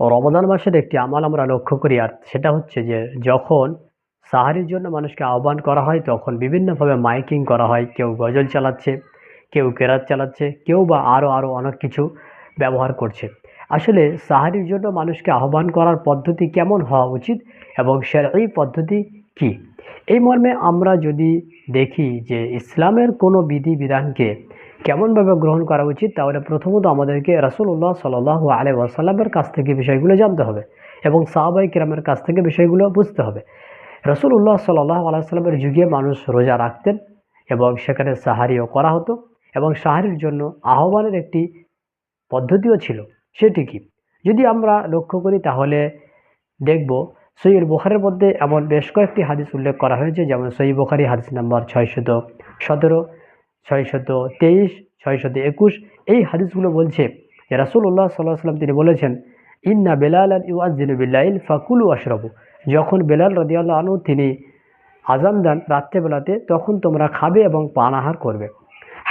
রমজান মাসের একটি আমল আমরা লক্ষ্য করি, আর সেটা হচ্ছে যে যখন সাহারির জন্য মানুষকে আহ্বান করা হয়, তখন বিভিন্নভাবে মাইকিং করা হয়, কেউ গজল চালাচ্ছে, কেউ কেরাত চালাচ্ছে, কেউ বা আরও আরও অনেক কিছু ব্যবহার করছে। আসলে সাহারির জন্য মানুষকে আহ্বান করার পদ্ধতি কেমন হওয়া উচিত এবং এই পদ্ধতি কি? এই মর্মে আমরা যদি দেখি যে ইসলামের কোনো বিধি বিধানকে কেমনভাবে গ্রহণ করা উচিত, তাহলে প্রথমত আমাদেরকে রাসুল্লাহ সাল্লাহ আলাই ওয়াসাল্লামের কাছ থেকে বিষয়গুলো জানতে হবে এবং সাহাবাই কিরামের কাছ থেকে বিষয়গুলো বুঝতে হবে। রসুল্লাহ সাল্লাহ আলাইসাল্লামের যুগে মানুষ রোজা রাখতেন এবং সেখানে সাহারিও করা হতো এবং সাহারির জন্য আহ্বানের একটি পদ্ধতিও ছিল, সেটি কি? যদি আমরা লক্ষ্য করি তাহলে দেখব সৈয়দ বুখারের মধ্যে এমন বেশ কয়েকটি হাদিস উল্লেখ করা হয়েছে, যেমন সই বুখারি হাদিস নাম্বার ছয়শত সতেরো ছয়শত তেইশ, ছয়শত একুশ, এই হাদিসগুলো বলছে যে রাসুল্লাহ সাল্লাহ সাল্লাম তিনি বলেছেন, ইন্না বেলাল আল ইউআজিন বিল্লাইল ফাকুলু আশরাবু। যখন বেলাল রদিয়াল্লাহ আনু তিনি আজান দেন রাত্রেবেলাতে, তখন তোমরা খাবে এবং পানাহার করবে।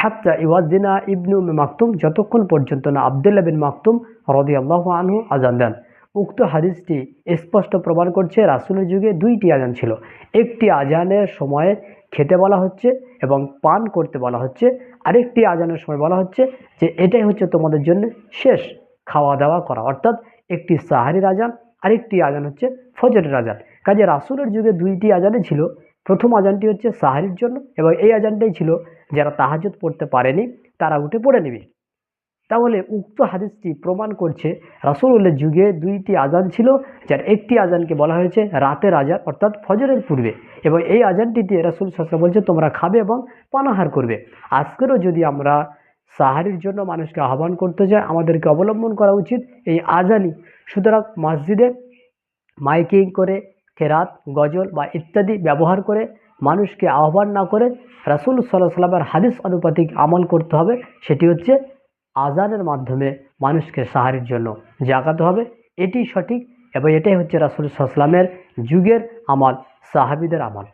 হাত্তা ইওয়াজিনা ইবনু মাকতুম, যতক্ষণ পর্যন্ত না আবদুল্লাহ বিন মাকতুম রদিয়াল্লাহ আনহু আজান দেন। উক্ত হাদিসটি স্পষ্ট প্রমাণ করছে রাসুলের যুগে দুইটি আজান ছিল। একটি আজানের সময়ে খেতে বলা হচ্ছে এবং পান করতে বলা হচ্ছে। আরেকটি আজানের সময় বলা হচ্ছে যে এটাই হচ্ছে তোমাদের জন্য শেষ খাওয়া দাওয়া করা। অর্থাৎ একটি সাহারির আজান, আরেকটি আজান হচ্ছে ফজরের আজান। কাজে রাসুলের যুগে দুইটি আজানে ছিল। প্রথম আজানটি হচ্ছে সাহারির জন্য এবং এই আজানটাই ছিল যারা তাহাজত পড়তে পারেনি, তারা উঠে পড়ে নেবে। তাহলে উক্ত হাদিসটি প্রমাণ করছে রাসুলের যুগে দুইটি আজান ছিল, যার একটি আজানকে বলা হয়েছে রাতের আজান, অর্থাৎ ফজরের পূর্বে। এবং এই আজানটিতে রাসুল সাসা বলছে, তোমরা খাবে এবং পানাহার করবে। আজকেরও যদি আমরা সাহারির জন্য মানুষকে আহ্বান করতে চাই আমাদেরকে অবলম্বন করা উচিত এই আজানই। সুতরাং মসজিদে মাইকিং করে খেরাত গজল বা ইত্যাদি ব্যবহার করে মানুষকে আহ্বান না করে রাসুল সাল্লাহ সাল্লামের হাদিস আনুপাতিক আমল করতে হবে। সেটি হচ্ছে আজানের মাধ্যমে মানুষকে সাহারির জন্য জাগাতে হবে। এটি সঠিক এবং এটাই হচ্ছে রাসুল সাল্লামের যুগের আমাল, সাহাবিদের আমাল।